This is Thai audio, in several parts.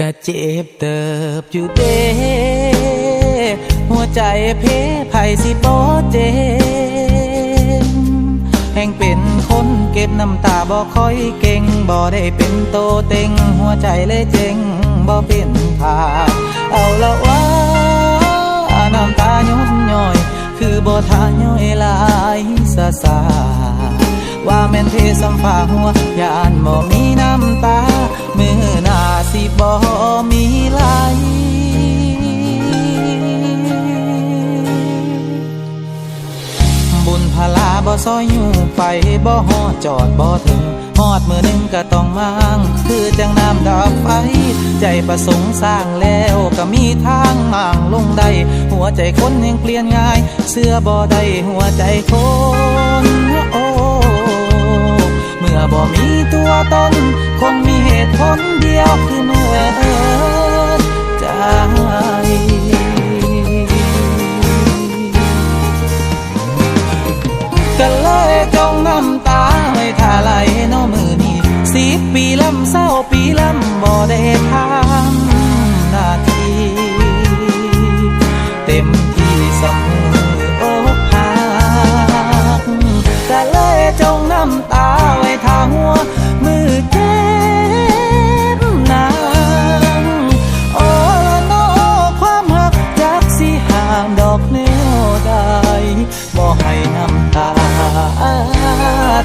กะเจ็บเติบอยู่เด้หัวใจเพไผสิบ่เจ็บแห่งเป็นคนเก็บน้ำตาบ่ค่อยเก่งบ่ได้เป็นโตเต็ง หัวใจเลยเจ็งบ่เป็นทาเอาละว่าน้ำตาย้อนย่อย คือบ่ทาย่อยลายซาซาว่าแม่นเทสัมฟ้าหัวยานบ่มีน้ำตา มือหน้าสิบ่มีไหลบุญพลาบ่ซอยอยู่ไปบ่ฮอดจอดบ่ถึงฮอดมือหนึ่งก็ต้องมางคือจังน้ำดับไฟ ใจประสงค์สร้างแล้วก็มีทางม่างลงได้ หัวใจคนยังเปลี่ยนง่าย เสื้อบ่ได้หัวใจคน บ่มีตัวตน คงมีเหตุผลเดียวคือเมื่อใจก็เลยจงน้ำตาไว้ท่าไหลน้อมือนี้สิบปีลำเศร้าปีลำบ่ได้ทำ ได้บ่ให้น้ำตา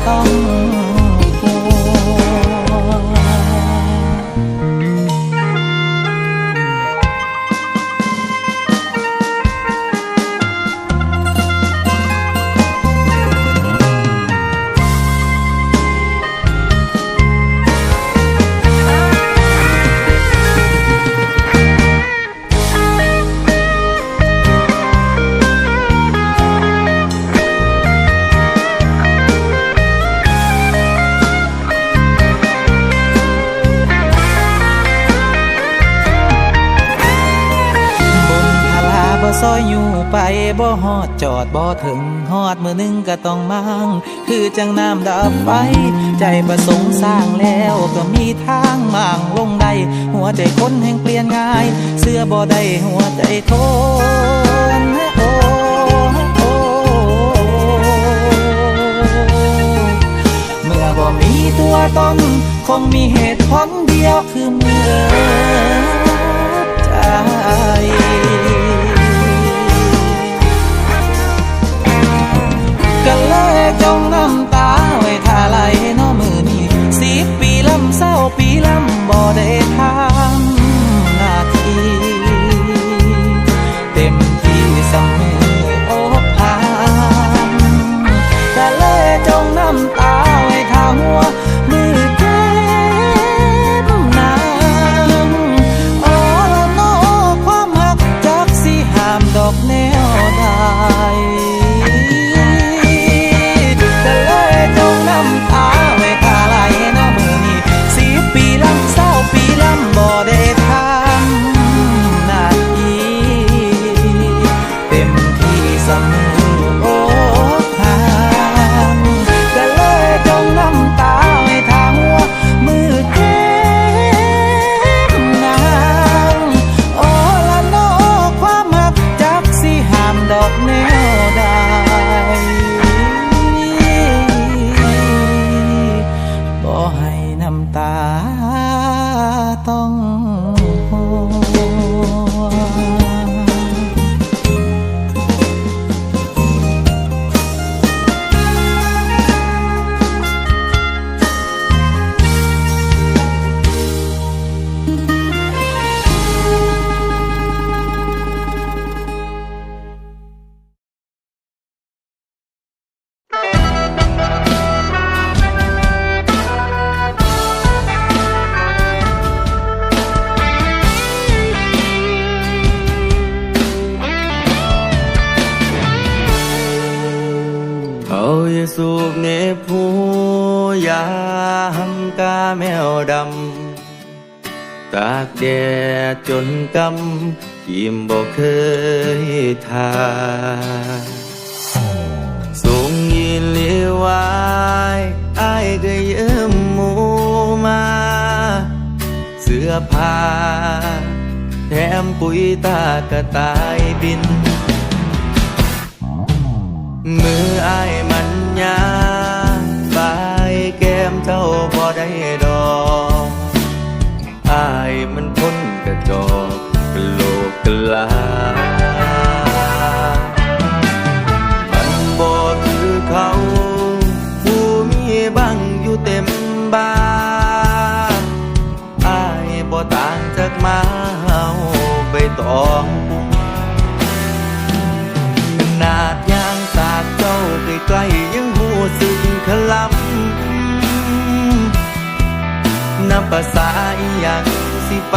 ต้อง ไปบ่ฮอดจอดบ่ถึงฮอดมือหนึงก็ต้องมั่งคือจังน้ำดับไฟใจประสงค์สร้างแล้วก็มีทางมั่งลงได้หัวใจคนแห่งเปลี่ยนง่าย เสื้อบ่ได้หัวใจทนโอ้โอ้เมื่อบ่มีตัวตนคงมีเหตุผลเดียวคือเมื่อใจ จงน้ำตาไว้ท่าไหลน้อมือนี่สิบปีลำเศร้าปีลำบ่ได้ทา ดจนกำยิ้มบ่เคยทาสูงยินเลียวายอายก็เยิ้มหมูมา เสื้อผ้าแถมปุ๋ยตากระต่ายบิน มืออายมันยา นกระจอกกโลกกลา มันบ่คือเขาผู้มีบังอยู่เต็มบ้านอายบ่ต่างจากมาเฮาใบตองขนาดยางสาดเจ้าใกล้ๆยังหูสึกขลำนับภาษาอีหยังสิไป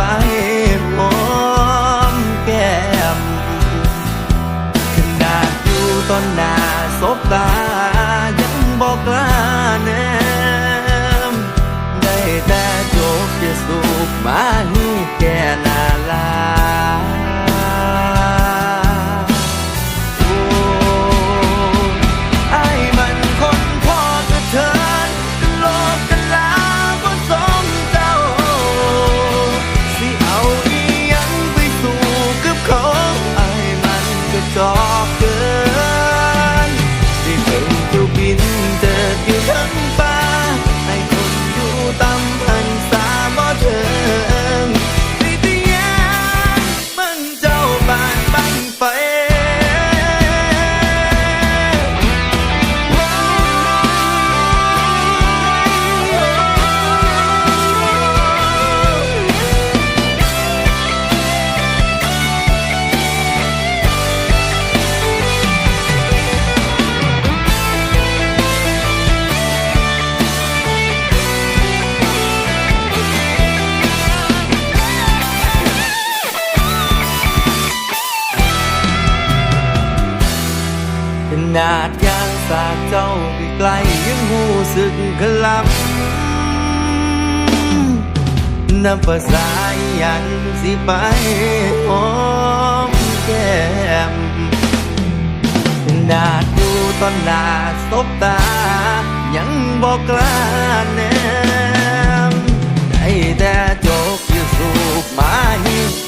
ต้นหน้าสบตายังบอกลา นาดยางสากเจ้าใกลยังหูสึกขลำนับภาษาหยังสิไปหอมแก้มนาดอยู่ตอนหนาสบตา ยังบอกกล้าแนมได้แต่จกอยู่สูบมาห้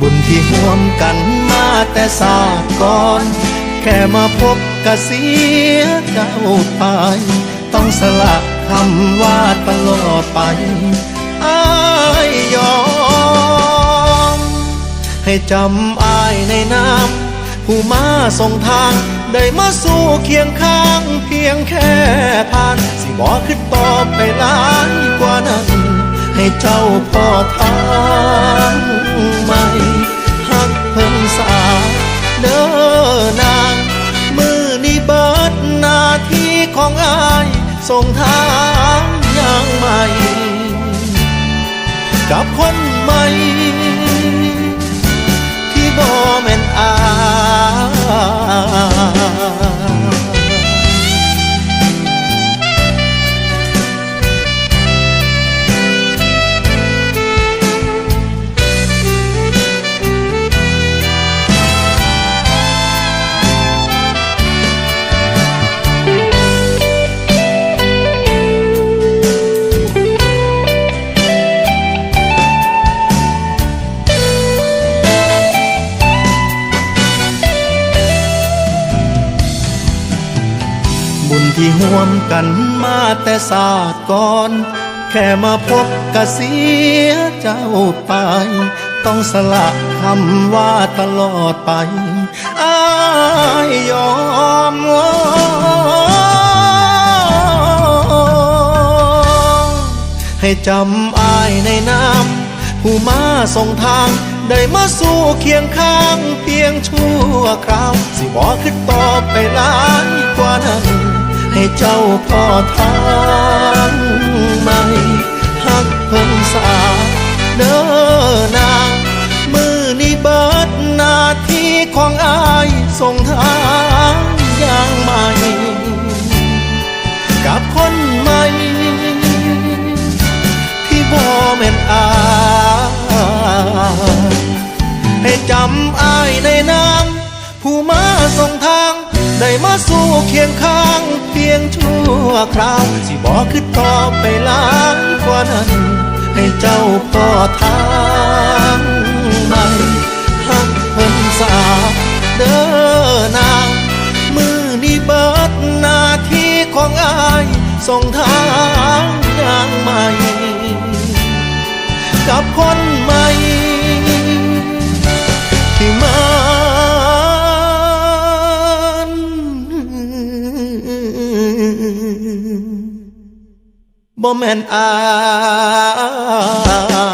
บุญที่ห่วมกันมาแต่ศาก่อน แค่มาพบกะเสียเจ้าไป ต้องสละคำว่าตลอดไปอายยอม ให้จำอายในน้ำผู้มาส่งทาง ได้มาสู่เคียงข้าง เพียงแค่ผ่าน สิบอกขึ้นต่อไปหลายกว่านั้น ให้เจ้าพ่อทาง ที่ห่วมกันมาแต่ศาสตร์ก่อน แค่มาพบกะเสียเจ้าไป ต้องสละคำว่าตลอดไปอายยอมให้จำอายในน้ำผู้มาส่งทางได้มาสู่เคียงข้างเพียงชั่วคราว สิบอกขึ้นต่อไปหลายกว่านั้น ให้เจ้าพ่อทางใหม่หักเพิ่งสาเด้อนางมือนี้เบิดนาทีของอายส่งทางอย่างใหม่ กับคนใหม่ที่บ่แม่นอายให้จำอายในน้ำผู้มาส่งทาง ได้มาสู่เคียงข้าง ยงชั่วคราวสิบอกขึ้นต่อไปหลายกว่านั้น ให้เจ้าพ่อทางใหม่หักเพิ่นสาเด้อนางมือนี้เบิดหน้าที่ของอายส่งทางอย่างใหม่ กับคนใหม่ บ่แม่นอาย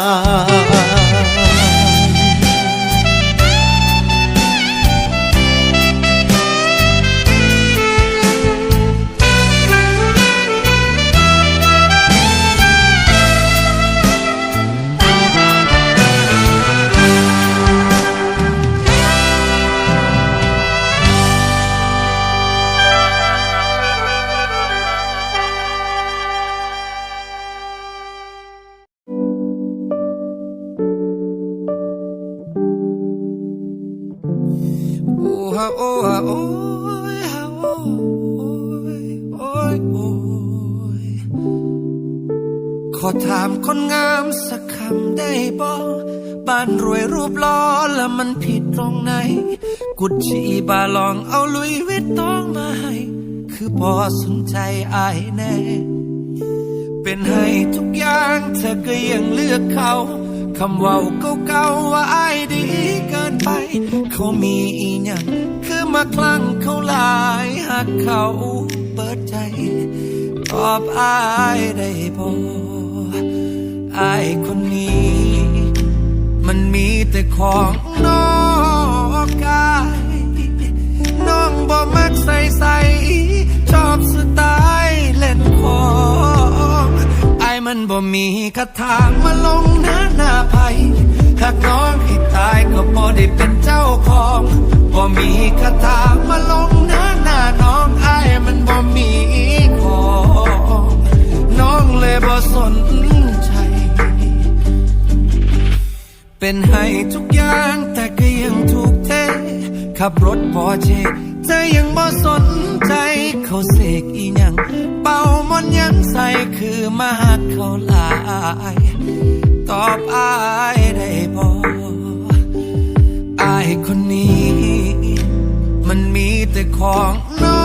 ขอถามคนงามสักคำได้บ่บ้านรวยรูปล่อแล้วมันผิดตรงไหน กุชชีบาลองเอาลุยวิตตองมาให้ คือพอสนใจอายแน่ เป็นให้ทุกอย่างเธอก็ยังเลือกเขาคำว่าเก่าๆว่าอายดีเกินไป เขามีอีหยังคือมาคลั่งเขาหลายหักเขาเปิดใจ ตอบอายได้บ่อายคนนี้ มันมีแต่ของนอกกายน้องบ่มักใส่ใส่ชอบสไตล์เล่นของไอ้มันบ่มีคาถามาลงหน้าหน้าไผ่หาน้องให้ตายก็บ่ได้เป็นเจ้าของบ่มีคาถามาลงหน้าหน้าน้องไอ้มันบ่มีของ น้องเลยบ่สน เป็นให้ทุกอย่างแต่ก็ยังถูกเท ขับรถพอเชเธอยังบ่สนใจ เขาเสกอีหยัง เป่ามอนยังใส่คือมาหักเขาหลาย ตอบอายได้บ่อายคนนี้ มันมีแต่ของนอ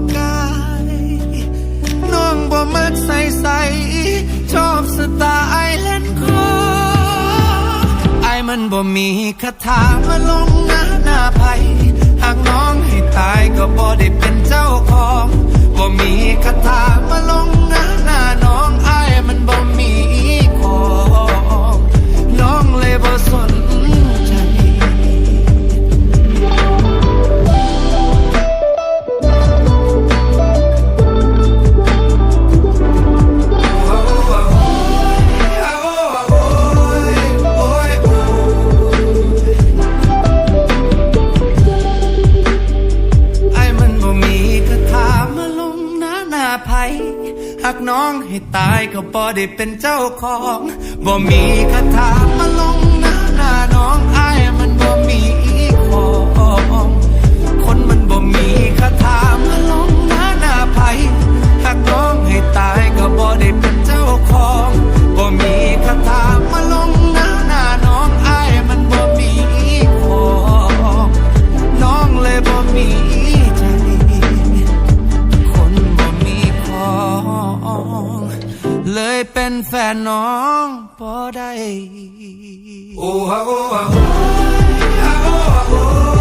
กกายน้องบ่มักใส่ใส่ชอบสไตล์ มันบ่มีคาถามาลงหน้าหน้าไผหากน้องให้ตายก็บ่ได้เป็นเจ้าของบ่มีคาถามาลงหน้าหน้าน้องไอ้มันบ่มีของน้องเลยบ่สน น้องให้ตายก็บ่ได้เป็นเจ้าของบ่มีคาถามาลงหน้าหน้าน้องอายมันบ่มีของคนมันบ่มีคาถามาลงหน้าหน้าไผหากน้องให้ตายก็บ่ได้เป็นเจ้าของบ่มีคาถามาลง เป็นแฟนน้องพอได้ โอ้ฮะโอ้ฮะโอ้ฮะโอ้ฮะโอ้